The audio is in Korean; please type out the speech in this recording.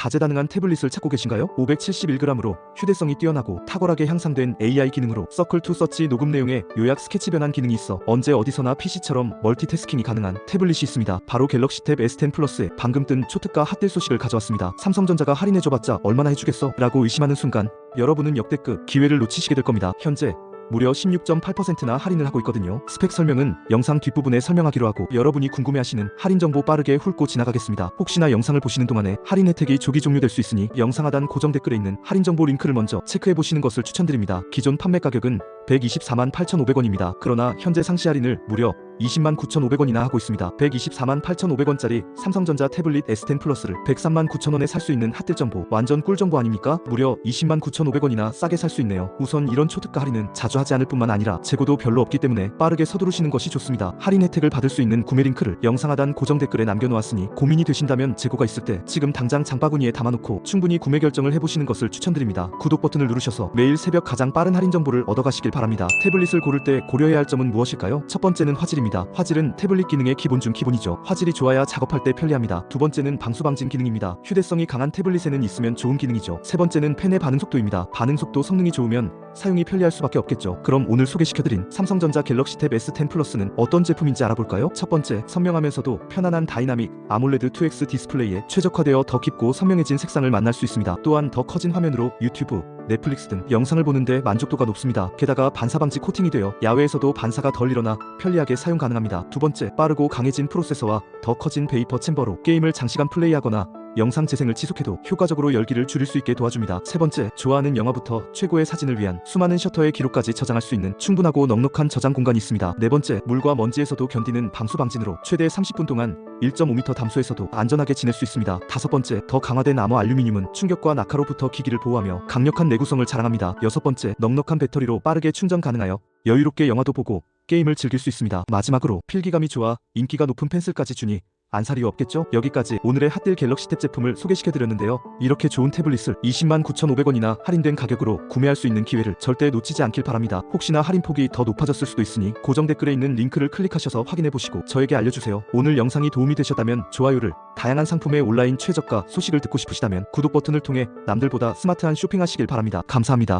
다재다능한 태블릿을 찾고 계신가요? 571g으로 휴대성이 뛰어나고 탁월하게 향상된 AI 기능으로 서클 투 서치 녹음 내용에 요약 스케치 변환 기능이 있어 언제 어디서나 PC처럼 멀티태스킹이 가능한 태블릿이 있습니다. 바로 갤럭시 탭 S10 플러스에 방금 뜬 초특가 핫딜 소식을 가져왔습니다. 삼성전자가 할인해줘봤자 얼마나 해주겠어? 라고 의심하는 순간 여러분은 역대급 기회를 놓치시게 될 겁니다. 현재 무려 16.8%나 할인을 하고 있거든요. 스펙 설명은 영상 뒷부분에 설명하기로 하고 여러분이 궁금해하시는 할인 정보 빠르게 훑고 지나가겠습니다. 혹시나 영상을 보시는 동안에 할인 혜택이 조기 종료될 수 있으니 영상 하단 고정 댓글에 있는 할인 정보 링크를 먼저 체크해 보시는 것을 추천드립니다. 기존 판매 가격은 124만 8,500원입니다. 그러나 현재 상시 할인을 무려 20만 9,500원이나 하고 있습니다. 124만 8,500원짜리 삼성전자 태블릿 S10 플러스를 103만 9천원에 살 수 있는 핫딜 정보 완전 꿀 정보 아닙니까? 무려 20만 9,500원이나 싸게 살 수 있네요. 우선 이런 초특가 할인은 자주 하지 않을 뿐만 아니라 재고도 별로 없기 때문에 빠르게 서두르시는 것이 좋습니다. 할인 혜택을 받을 수 있는 구매 링크를 영상 하단 고정 댓글에 남겨놓았으니 고민이 되신다면 재고가 있을 때 지금 당장 장바구니에 담아놓고 충분히 구매 결정을 해보시는 것을 추천드립니다. 구독 버튼을 누르셔서 매일 새벽 가장 빠른 할인 정보를 얻어가시길 바랍니다. 태블릿을 고를 때 고려해야 할 점은 무엇일까요? 첫 번째는 화질 입니다. 화질은 태블릿 기능의 기본 중 기본이죠. 화질이 좋아야 작업할 때 편리합니다. 두 번째는 방수 방진 기능입니다. 휴대성이 강한 태블릿에는 있으면 좋은 기능이죠. 세 번째는 펜의 반응 속도입니다. 반응 속도 성능이 좋으면 사용이 편리할 수밖에 없겠죠. 그럼 오늘 소개시켜드린 삼성전자 갤럭시 탭 S10 플러스는 어떤 제품인지 알아볼까요? 첫 번째, 선명하면서도 편안한 다이나믹 아몰레드 2X 디스플레이에 최적화되어 더 깊고 선명해진 색상을 만날 수 있습니다. 또한 더 커진 화면으로 유튜브, 넷플릭스 등 영상을 보는데 만족도가 높습니다. 게다가 반사 방지 코팅이 되어 야외에서도 반사가 덜 일어나 편리하게 사용 가능합니다. 두 번째, 빠르고 강해진 프로세서와 더 커진 베이퍼 챔버로 게임을 장시간 플레이하거나 영상 재생을 지속해도 효과적으로 열기를 줄일 수 있게 도와줍니다. 세 번째, 좋아하는 영화부터 최고의 사진을 위한 수많은 셔터의 기록까지 저장할 수 있는 충분하고 넉넉한 저장 공간이 있습니다. 네 번째, 물과 먼지에서도 견디는 방수 방진으로 최대 30분 동안 1.5m 담수에서도 안전하게 지낼 수 있습니다. 다섯 번째, 더 강화된 암호 알루미늄은 충격과 낙하로부터 기기를 보호하며 강력한 내구성을 자랑합니다. 여섯 번째, 넉넉한 배터리로 빠르게 충전 가능하여 여유롭게 영화도 보고 게임을 즐길 수 있습니다. 마지막으로 필기감이 좋아 인기가 높은 펜슬까지 주니 안살이 없겠죠? 여기까지 오늘의 핫딜 갤럭시 탭 제품을 소개시켜드렸는데요. 이렇게 좋은 태블릿을 20만 9,500원이나 할인된 가격으로 구매할 수 있는 기회를 절대 놓치지 않길 바랍니다. 혹시나 할인폭이 더 높아졌을 수도 있으니 고정 댓글에 있는 링크를 클릭하셔서 확인해보시고 저에게 알려주세요. 오늘 영상이 도움이 되셨다면 좋아요를 다양한 상품의 온라인 최저가 소식을 듣고 싶으시다면 구독 버튼을 통해 남들보다 스마트한 쇼핑하시길 바랍니다. 감사합니다.